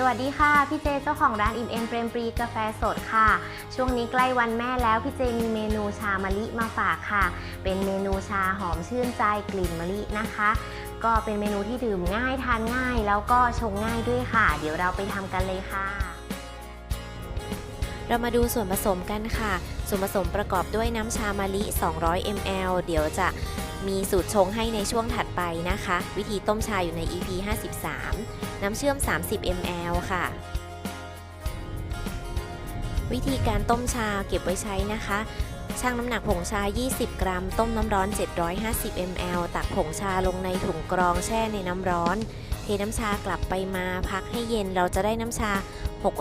สวัสดีค่ะ พี่เจเจ้าของร้านอิ่มเอ็มเปรมปรีกาแฟสดค่ะ ช่วงนี้ใกล้วันแม่แล้ว พี่เจมีเมนูชามะลิมาฝากค่ะ เป็นเมนูชาหอมชื่นใจกลิ่นมะลินะคะ ก็เป็นเมนูที่ดื่มง่ายทานง่าย แล้วก็ชงง่ายด้วยค่ะ เดี๋ยวเราไปทำกันเลยค่ะ เรามาดูส่วนผสมกันค่ะ ส่วนผสมประกอบด้วยน้ำชามะลิ 200 ml เดี๋ยวจะ มีสูตรชงให้ในช่วงถัดไปนะคะ วิธีต้มชาอยู่ใน EP 53 น้ำเชื่อม 30 ml ค่ะ วิธีการต้มชาเก็บไว้ใช้นะคะชั่งน้ำหนักผงชา 20 กรัม ต้มน้ำร้อน 750 ml ตักผงชาลงในถุงกรองแช่ในน้ำร้อน เทน้ำชากลับไปมาพักให้เย็นเราจะได้น้ำชา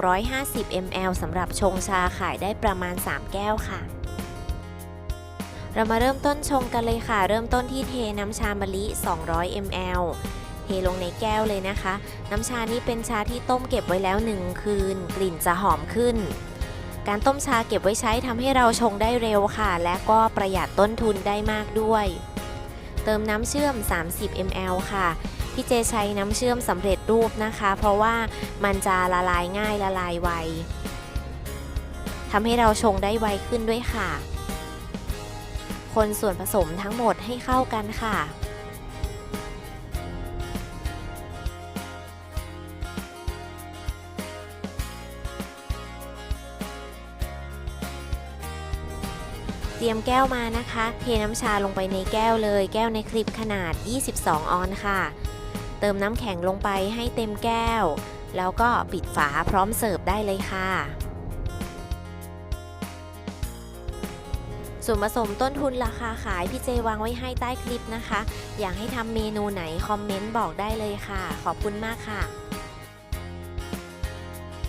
650 ml สำหรับชงชาขายได้ประมาณ 3 แก้วค่ะ เรามาเริ่มต้นชงกันเลยค่ะ เริ่มต้นที่เทน้ำชามะลิ 200 ml เทลงในแก้วเลยนะคะ น้ำชานี้เป็นชาที่ต้มเก็บไว้แล้ว1คืน กลิ่นจะหอมขึ้น การต้มชาเก็บไว้ใช้ทำให้เราชงได้เร็วค่ะ และก็ประหยัดต้นทุนได้มากด้วย เติมน้ำเชื่อม 30 ml ค่ะพี่เจใช้น้ำเชื่อมสำเร็จรูปนะคะ เพราะว่ามันจะละลายง่ายละลายไวทำให้เราชงได้ไวขึ้นด้วยค่ะ คนส่วนผสมทั้งหมดให้เข้ากันค่ะ เตรียมแก้วมานะคะ เทน้ำชาลงไปในแก้วเลย แก้วในคลิปขนาด 22 ออนค่ะ เติมน้ำแข็งลงไปให้เต็มแก้ว แล้วก็ปิดฝาพร้อมเสิร์ฟได้เลยค่ะ ส่วนผสมต้นทุนราคาขายพี่เจวางไว้ให้ใต้คลิปนะคะ อยากให้ทำเมนูไหนคอมเมนต์บอกได้เลยค่ะ ขอบคุณมากค่ะ